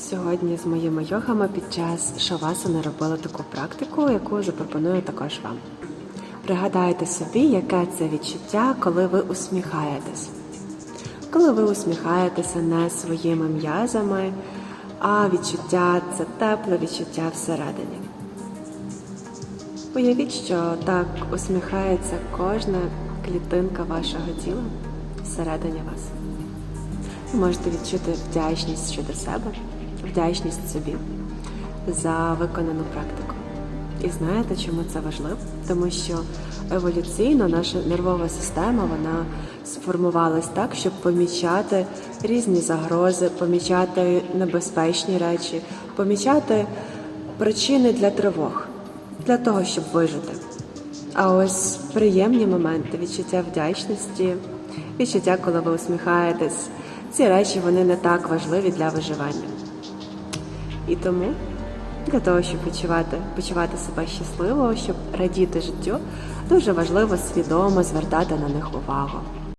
Сьогодні з моїми йогами під час шавасани робила таку практику, яку запропоную також вам. Пригадайте собі, яке це відчуття, коли ви усміхаєтесь. Коли ви усміхаєтеся не своїми м'язами, а відчуття це тепле відчуття всередині. Уявіть, що так усміхається кожна клітинка вашого тіла всередині вас. Ви можете відчути вдячність щодо себе, вдячність собі за виконану практику. І знаєте, чому це важливо? Тому що еволюційно наша нервова система вона сформувалась так, щоб помічати різні загрози, помічати небезпечні речі, помічати причини для тривог, для того, щоб вижити. А ось приємні моменти, відчуття вдячності, відчуття, коли ви усміхаєтесь, ці речі вони не так важливі для виживання. І тому для того, щоб почувати, почувати себе щасливо, щоб радіти життю, дуже важливо свідомо звертати на них увагу.